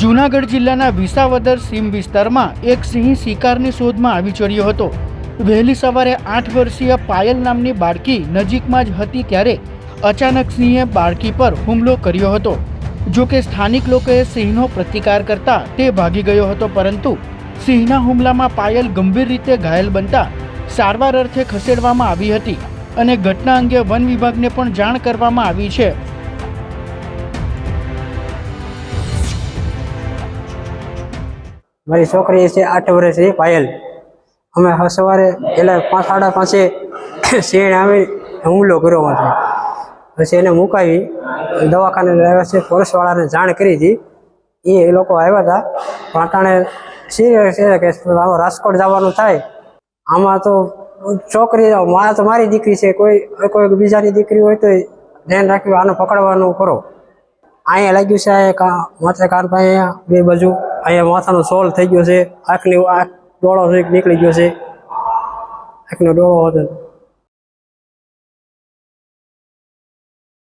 જૂનાગઢ જિલ્લાના વિસાવદર સીમ વિસ્તારમાં એક સિંહ શિકારની શોધમાં આવી ચડ્યો હતો. વહેલી સવારે આઠ વર્ષીય પાયલ નામની બાળકી નજીકમાં જ હતી ત્યારે અચાનક સિંહે બાળકી પર હુમલો કર્યો હતો. જો કે સ્થાનિક લોકોએ સિંહનો પ્રતિકાર કરતા તે ભાગી ગયો હતો, પરંતુ સિંહના હુમલામાં પાયલ ગંભીર રીતે ઘાયલ બનતા સારવાર અર્થે ખસેડવામાં આવી હતી અને ઘટના અંગે વન વિભાગને પણ જાણ કરવામાં આવી છે. મારી છોકરી છે, આઠ વર્ષની પાયલ. અમે સવારે પેલા પાંચ, સાડા પાંચે શેણ આવી હુમલો કર્યો હતો પછી એને મુકાવી, દવાખાને લાવ્યા છે, પોલીસવાળાને જાણ કરી હતી. એ લોકો આવ્યા હતા. પણ અટાણે સિરિયસ છે કે રાજકોટ જવાનું થાય. આમાં તો છોકરી, મારા તો મારી દીકરી છે. કોઈ કોઈ બીજાની દીકરી હોય તો ધ્યાન રાખ્યું આને પકડવાનું કરો. અહીંયા લાગ્યું છે માથે કાન પાસે બે બાજુ. અહીંયા માથાનો સોલ થઈ ગયો છે, આંખની આંખ ડોળો નીકળી ગયો છે. આંખનો ડોળો હતો.